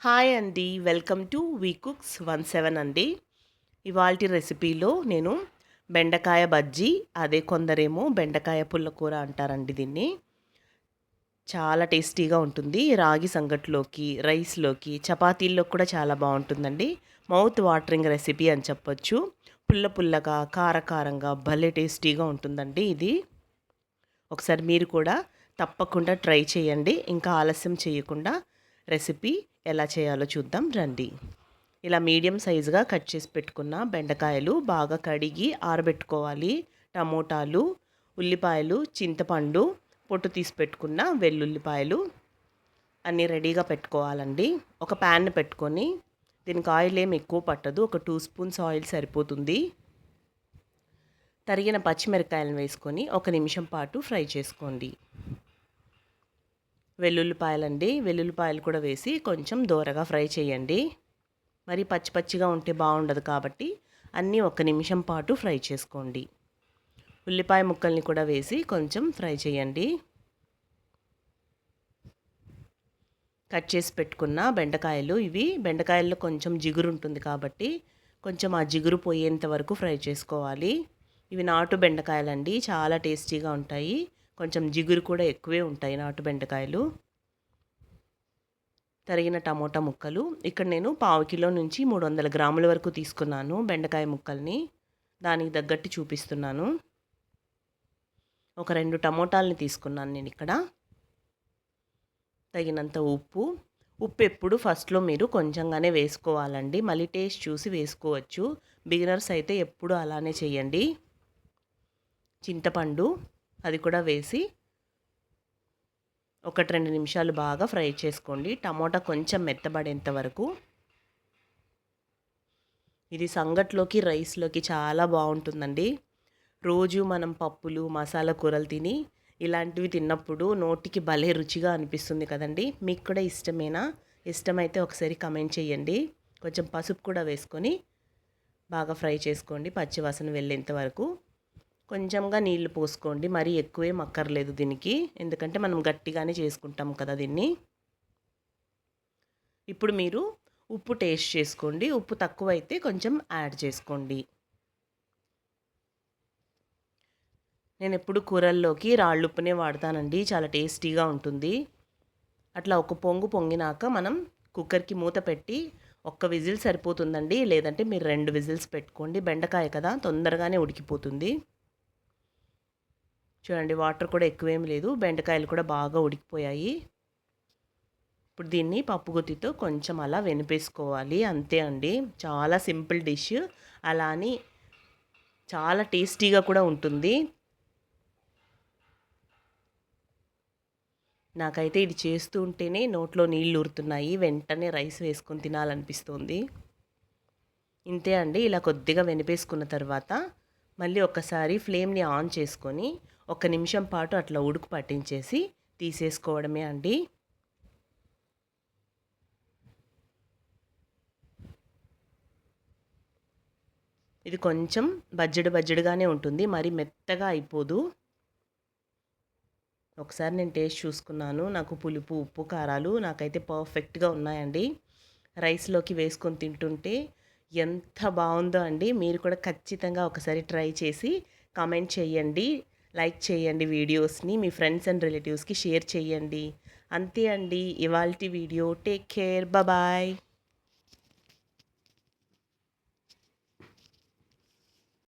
Hi అండి welcome to we cooks one seven అండి. ఇవాల్టి రెసిపీలో నేను బెండకాయ బజ్జీ అదే కొందరేమో బెండకాయ పుల్లకూర అంటారండి దీన్ని. చాలా టేస్టీగా ఉంటుంది. రాగి సంగట్లోకి రైస్లోకి చపాతీల్లో కూడా చాలా బాగుంటుందండి. మౌత్ వాటరింగ్ రెసిపీ అని చెప్పొచ్చు. పుల్ల పుల్లగా కారకారంగా భలే టేస్టీగా ఉంటుందండి ఇది. ఒకసారి మీరు కూడా తప్పకుండా ట్రై చేయండి. ఇంకా ఆలస్యం చేయకుండా రెసిపీ ఎలా చేయాలో చూద్దాం రండి. ఇలా మీడియం సైజుగా కట్ చేసి పెట్టుకున్న బెండకాయలు బాగా కడిగి ఆరబెట్టుకోవాలి. టమోటాలు ఉల్లిపాయలు చింతపండు పొట్టు తీసి పెట్టుకున్న వెల్లుల్లిపాయలు అన్నీ రెడీగా పెట్టుకోవాలండి. ఒక ప్యాన్ పెట్టుకొని దీనికి ఆయిల్ ఏమి ఎక్కువ పట్టదు. ఒక టూ స్పూన్స్ ఆయిల్ సరిపోతుంది. తరిగిన పచ్చిమిరకాయలను వేసుకొని ఒక నిమిషం పాటు ఫ్రై చేసుకోండి. వెల్లుల్లిపాయలండి. వెల్లుల్లిపాయలు కూడా వేసి కొంచెం దూరగా ఫ్రై చేయండి. మరి పచ్చి పచ్చిగా ఉంటే బాగుండదు కాబట్టి అన్నీ ఒక నిమిషం పాటు ఫ్రై చేసుకోండి. ఉల్లిపాయ ముక్కల్ని కూడా వేసి కొంచెం ఫ్రై చేయండి. కట్ చేసి పెట్టుకున్న బెండకాయలు ఇవి. బెండకాయల్లో కొంచెం జిగురు ఉంటుంది కాబట్టి కొంచెం ఆ జిగురు పోయేంత వరకు ఫ్రై చేసుకోవాలి. ఇవి నాటు బెండకాయలండి. చాలా టేస్టీగా ఉంటాయి. కొంచెం జిగురు కూడా ఎక్కువే ఉంటాయి నాటు బెండకాయలు. తరిగిన టమోటా ముక్కలు. ఇక్కడ నేను పావు కిలో నుంచి మూడు వందల గ్రాముల వరకు తీసుకున్నాను బెండకాయ ముక్కల్ని. దానికి తగ్గట్టు చూపిస్తున్నాను. ఒక రెండు టమోటాలని తీసుకున్నాను నేను ఇక్కడ. తగినంత ఉప్పు. ఉప్పు ఎప్పుడు ఫస్ట్లో మీరు కొంచెంగానే వేసుకోవాలండి. మళ్ళీ టేస్ట్ చూసి వేసుకోవచ్చు. బిగినర్స్ అయితే ఎప్పుడు అలానే చేయండి. చింతపండు. అది కూడా వేసి ఒకటి రెండు నిమిషాలు బాగా ఫ్రై చేసుకోండి. టమోటా కొంచెం మెత్తబడేంత వరకు. ఇది సంగట్లోకి రైస్లోకి చాలా బాగుంటుందండి. రోజు మనం పప్పులు మసాలా కూరలు తిని ఇలాంటివి తిన్నప్పుడు నోటికి భలే రుచిగా అనిపిస్తుంది కదండి. మీకు కూడా ఇష్టమేనా? ఇష్టమైతే ఒకసారి కమెంట్ చేయండి. కొంచెం పసుపు కూడా వేసుకొని బాగా ఫ్రై చేసుకోండి. పచ్చివాసన వెళ్ళేంత వరకు. కొంచెంగా నీళ్ళు పోసుకోండి. మరీ ఎక్కువేం అక్కర్లేదు దీనికి. ఎందుకంటే మనం గట్టిగానే చేసుకుంటాం కదా దీన్ని. ఇప్పుడు మీరు ఉప్పు టేస్ట్ చేసుకోండి. ఉప్పు తక్కువైతే కొంచెం యాడ్ చేసుకోండి. నేను ఎప్పుడు కూరల్లోకి రాళ్ళుప్పునే వాడతానండి. చాలా టేస్టీగా ఉంటుంది. అట్లా ఒక పొంగు పొంగినాక మనం కుక్కర్కి మూత పెట్టి ఒక్క విజిల్ సరిపోతుందండి. లేదంటే మీరు రెండు విజిల్స్ పెట్టుకోండి. బెండకాయ కదా తొందరగానే ఉడికిపోతుంది. చూడండి వాటర్ కూడా ఎక్కువేమి లేదు. బెండకాయలు కూడా బాగా ఉడికిపోయాయి. ఇప్పుడు దీన్ని పప్పుగుత్తితో కొంచెం అలా వెనిపేసుకోవాలి. అంతే అండి. చాలా సింపుల్ డిష్. అలా అని చాలా టేస్టీగా కూడా ఉంటుంది. నాకైతే ఇది చేస్తూ ఉంటేనే నోట్లో నీళ్ళు ఊరుతున్నాయి. వెంటనే రైస్ వేసుకొని తినాలనిపిస్తుంది. ఇంతే అండి. ఇలా కొద్దిగా వెనిపేసుకున్న తర్వాత మళ్ళీ ఒకసారి ఫ్లేమ్ని ఆన్ చేసుకొని ఒక నిమిషం పాటు అట్లా ఉడుకు పట్టించేసి తీసేసుకోవడమే అండి. ఇది కొంచెం బజ్జడు బజ్జడుగానే ఉంటుంది మరి మెత్తగా అయిపోదు. ఒకసారి నేను టేస్ట్ చూసుకున్నాను నాకు పులుపు ఉప్పు కారాలు నాకైతే పర్ఫెక్ట్గా ఉన్నాయండి. రైస్లోకి వేసుకొని తింటుంటే ఎంత బాగుందో అండి. మీరు కూడా ఖచ్చితంగా ఒకసారి ట్రై చేసి కామెంట్ చేయండి. లైక్ చేయండి వీడియోస్ని మీ ఫ్రెండ్స్ అండ్ రిలేటివ్స్కి షేర్ చేయండి. అంతే అండి. ఇవాళ వీడియో. Take care. బాయ్